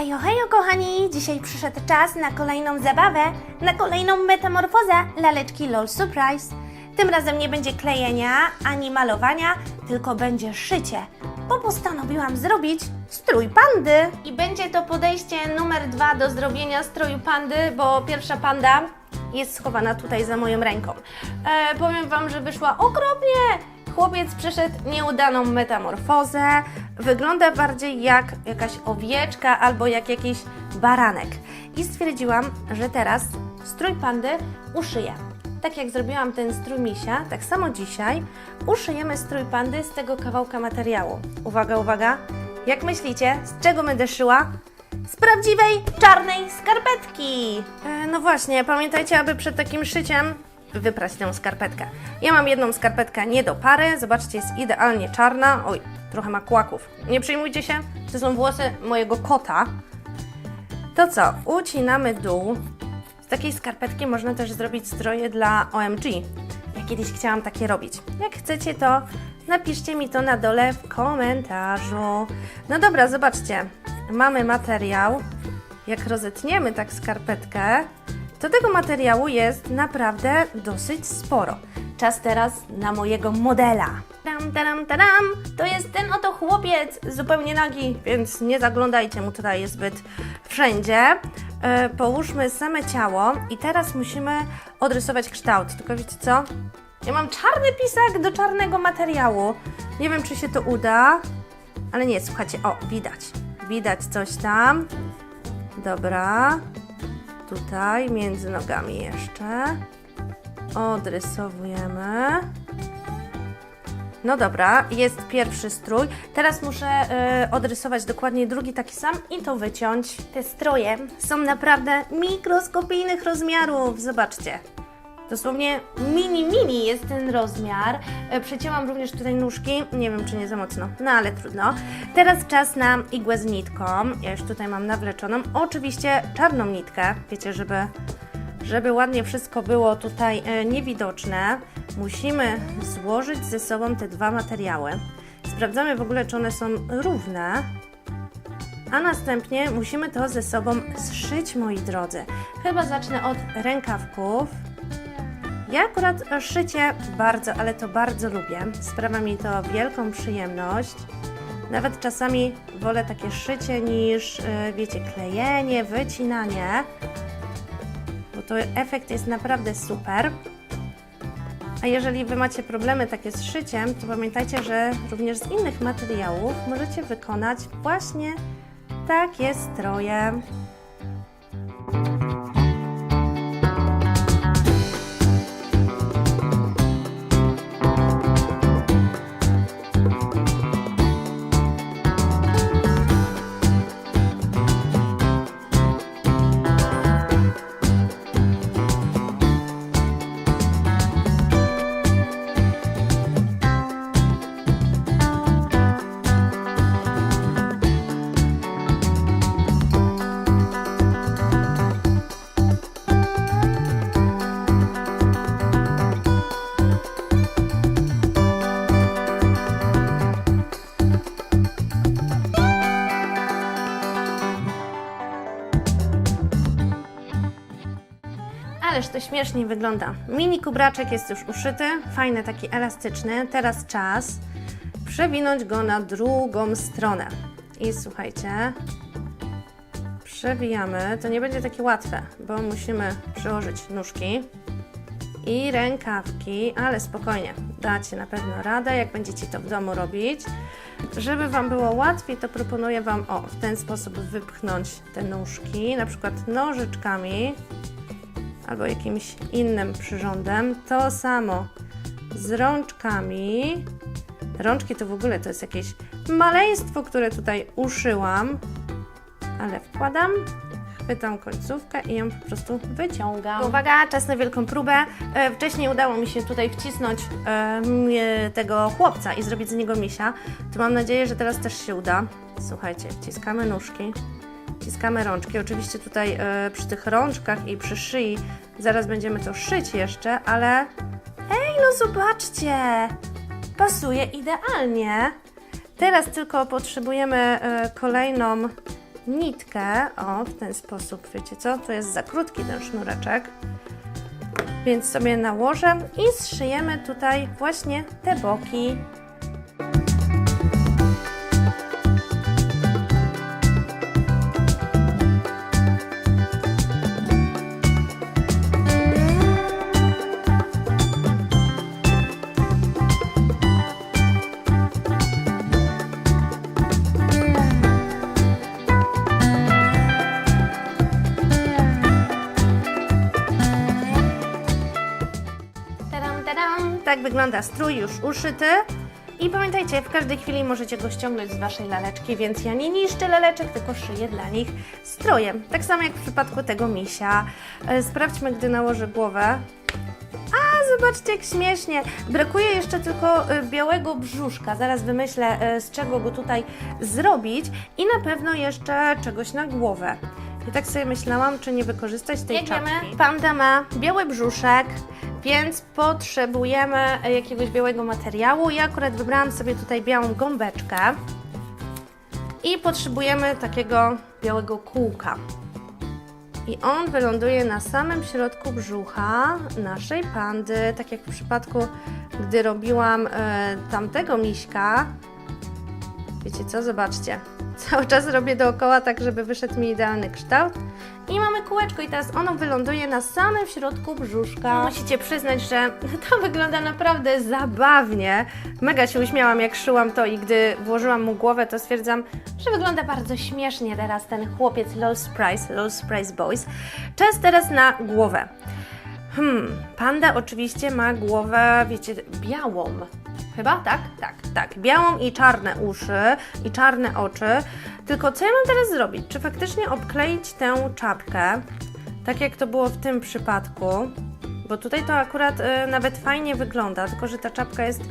Hejo, hejo kochani! Dzisiaj przyszedł czas na kolejną zabawę, na kolejną metamorfozę laleczki LOL Surprise. Tym razem nie będzie klejenia ani malowania, tylko będzie szycie, bo postanowiłam zrobić strój pandy. I będzie to podejście numer dwa do zrobienia stroju pandy, bo pierwsza panda jest schowana tutaj za moją ręką. E, powiem Wam, że wyszła okropnie! Chłopiec przeszedł nieudaną metamorfozę. Wygląda bardziej jak jakaś owieczka albo jak jakiś baranek. I stwierdziłam, że teraz strój pandy uszyję. Tak jak zrobiłam ten strój misia, tak samo dzisiaj uszyjemy strój pandy z tego kawałka materiału. Uwaga, uwaga! Jak myślicie, z czego będę szyła? z prawdziwej czarnej skarpetki. E, no właśnie, pamiętajcie, aby przed takim szyciem wyprać tę skarpetkę. Ja mam jedną skarpetkę nie do pary, zobaczcie, jest idealnie czarna. Oj, trochę ma kłaków. Nie przejmujcie się, to są włosy mojego kota. To co, ucinamy dół. Z takiej skarpetki można też zrobić stroje dla OMG. Ja kiedyś chciałam takie robić. Jak chcecie, to napiszcie mi to na dole w komentarzu. No dobra, zobaczcie. Mamy materiał. Jak rozetniemy tak skarpetkę, to tego materiału jest naprawdę dosyć sporo. Czas teraz na mojego modela. Tam, taram, taram. To jest ten oto chłopiec, zupełnie nagi, więc nie zaglądajcie mu tutaj zbyt wszędzie. E, połóżmy same ciało i teraz musimy odrysować kształt. Tylko wiecie co? Ja mam czarny pisak do czarnego materiału. Nie wiem, czy się to uda, ale nie, słuchajcie, o, widać. Widać coś tam. Dobra. Tutaj między nogami jeszcze. Odrysowujemy. No dobra, jest pierwszy strój. Teraz muszę e, odrysować dokładnie drugi taki sam i to wyciąć. Te stroje są naprawdę mikroskopijnych rozmiarów. Zobaczcie. Dosłownie mini, mini jest ten rozmiar. E, Przecięłam również tutaj nóżki. Nie wiem, czy nie za mocno, no ale trudno. Teraz czas na igłę z nitką. Ja już tutaj mam nawleczoną. Oczywiście czarną nitkę, wiecie, żeby, żeby ładnie wszystko było tutaj e, niewidoczne. Musimy złożyć ze sobą te dwa materiały. Sprawdzamy w ogóle, czy one są równe. A następnie musimy to ze sobą zszyć, moi drodzy. Chyba zacznę od rękawków. Ja akurat szycie bardzo, ale to bardzo lubię. Sprawia mi to wielką przyjemność. Nawet czasami wolę takie szycie niż, e, wiecie, klejenie, wycinanie, bo to efekt jest naprawdę super. A jeżeli Wy macie problemy takie z szyciem, to pamiętajcie, że również z innych materiałów możecie wykonać właśnie takie stroje. To śmiesznie wygląda. Mini kubraczek jest już uszyty, fajny, taki elastyczny. Teraz czas przewinąć go na drugą stronę. I słuchajcie, przewijamy. To nie będzie takie łatwe, bo musimy przyłożyć nóżki i rękawki, ale spokojnie, dacie na pewno radę, jak będziecie to w domu robić. Żeby Wam było łatwiej, to proponuję Wam o, w ten sposób wypchnąć te nóżki, na przykład nożyczkami albo jakimś innym przyrządem. To samo z rączkami. Rączki to w ogóle to jest jakieś maleństwo, które tutaj uszyłam, ale wkładam, chwytam końcówkę i ją po prostu wyciągam. Uwaga, czas na wielką próbę. E, wcześniej udało mi się tutaj wcisnąć e, tego chłopca i zrobić z niego misia. To mam nadzieję, że teraz też się uda. Słuchajcie, wciskamy nóżki. Wciskamy rączki. Oczywiście tutaj e, przy tych rączkach i przy szyi zaraz będziemy to szyć jeszcze, ale ej, no zobaczcie! Pasuje idealnie. Teraz tylko potrzebujemy e, kolejną nitkę, o, w ten sposób, wiecie co, to jest za krótki ten sznureczek, więc sobie nałożę i zszyjemy tutaj właśnie te boki. Tadam. Tak wygląda strój już uszyty. I pamiętajcie, w każdej chwili możecie go ściągnąć z Waszej laleczki, więc ja nie niszczę laleczek, tylko szyję dla nich strojem. Tak samo jak w przypadku tego misia. E, Sprawdźmy, gdy nałożę głowę. A, zobaczcie jak śmiesznie. Brakuje jeszcze tylko e, białego brzuszka. Zaraz wymyślę, e, z czego go tutaj zrobić. I na pewno jeszcze czegoś na głowę. I tak sobie myślałam, czy nie wykorzystać tej Jak czapki. Panda ma biały brzuszek, więc potrzebujemy jakiegoś białego materiału. Ja akurat wybrałam sobie tutaj białą gąbeczkę. I potrzebujemy takiego białego kółka. I on wyląduje na samym środku brzucha naszej pandy, tak jak w przypadku, gdy robiłam e, tamtego miśka. Wiecie co? Zobaczcie. Cały czas robię dookoła tak, żeby wyszedł mi idealny kształt. I mamy kółeczko i teraz ono wyląduje na samym środku brzuszka. Musicie przyznać, że to wygląda naprawdę zabawnie. Mega się uśmiałam jak szyłam to i gdy włożyłam mu głowę, to stwierdzam, że wygląda bardzo śmiesznie teraz ten chłopiec Low Surprise, Low Surprise Boys. Czas teraz na głowę. Hmm, panda oczywiście ma głowę, wiecie, białą. Chyba? Tak? Tak, tak. Białą i czarne uszy i czarne oczy. Tylko co ja mam teraz zrobić? Czy faktycznie obkleić tę czapkę, tak jak to było w tym przypadku? Bo tutaj to akurat y, nawet fajnie wygląda, tylko że ta czapka jest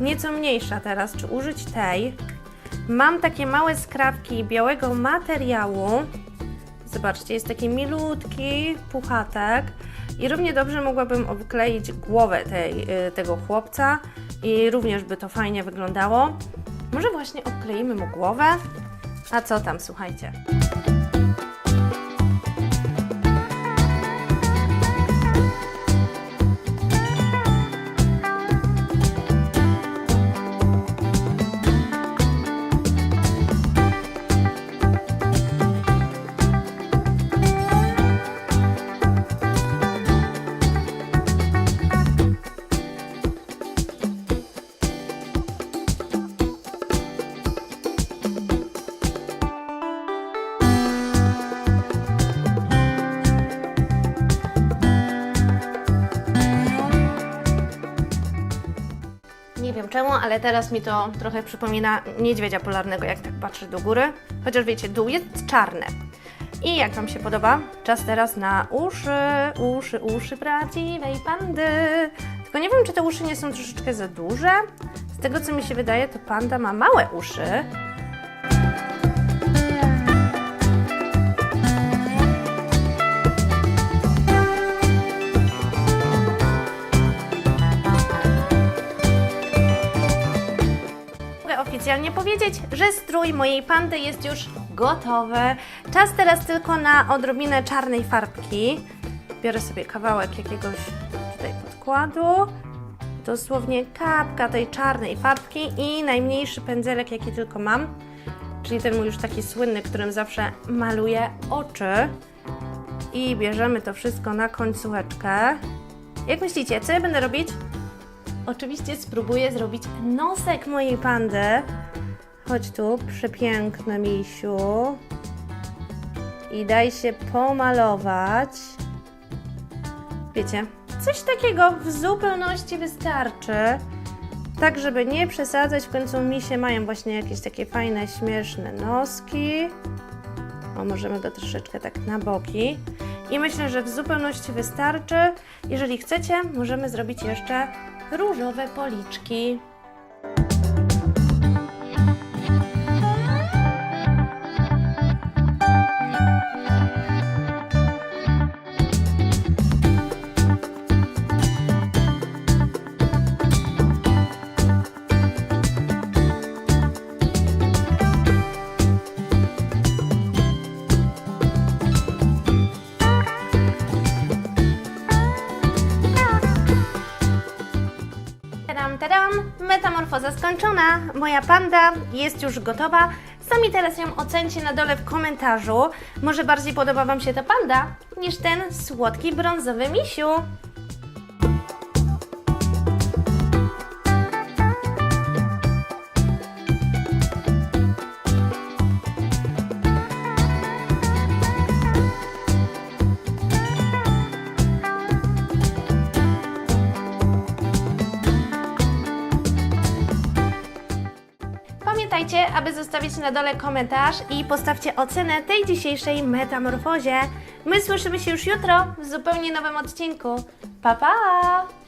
nieco mniejsza teraz. Czy użyć tej? Mam takie małe skrawki białego materiału. Zobaczcie, jest taki milutki puchatek i równie dobrze mogłabym obkleić głowę tej, y, tego chłopca i również by to fajnie wyglądało. Może właśnie obkleimy mu głowę? A co tam, słuchajcie? Czemu, ale teraz mi to trochę przypomina niedźwiedzia polarnego, jak tak patrzę do góry. Chociaż wiecie, dół jest czarny. I jak Wam się podoba? Czas teraz na uszy, uszy, uszy prawdziwej pandy. Tylko nie wiem, czy te uszy nie są troszeczkę za duże. Z tego, co mi się wydaje, to panda ma małe uszy. Oficjalnie powiedzieć, że strój mojej pandy jest już gotowy. Czas teraz tylko na odrobinę czarnej farbki. Biorę sobie kawałek jakiegoś tutaj podkładu. Dosłownie kapka tej czarnej farbki i najmniejszy pędzelek, jaki tylko mam. Czyli ten mój już taki słynny, którym zawsze maluję oczy. I bierzemy to wszystko na końcóweczkę. Jak myślicie, co ja będę robić? Oczywiście spróbuję zrobić nosek mojej pandy. Chodź tu, przepiękny misiu. I daj się pomalować. Wiecie, coś takiego w zupełności wystarczy. Tak, żeby nie przesadzać, w końcu misie mają właśnie jakieś takie fajne, śmieszne noski. O, możemy go troszeczkę tak na boki. I myślę, że w zupełności wystarczy. Jeżeli chcecie, możemy zrobić jeszcze różowe policzki. Metamorfoza skończona. Moja panda jest już gotowa. Sami teraz ją ocencie na dole w komentarzu. Może bardziej podoba Wam się ta panda niż ten słodki brązowy misiu. Aby zostawić na dole komentarz i postawcie ocenę tej dzisiejszej metamorfozie. My słyszymy się już jutro w zupełnie nowym odcinku. Pa pa!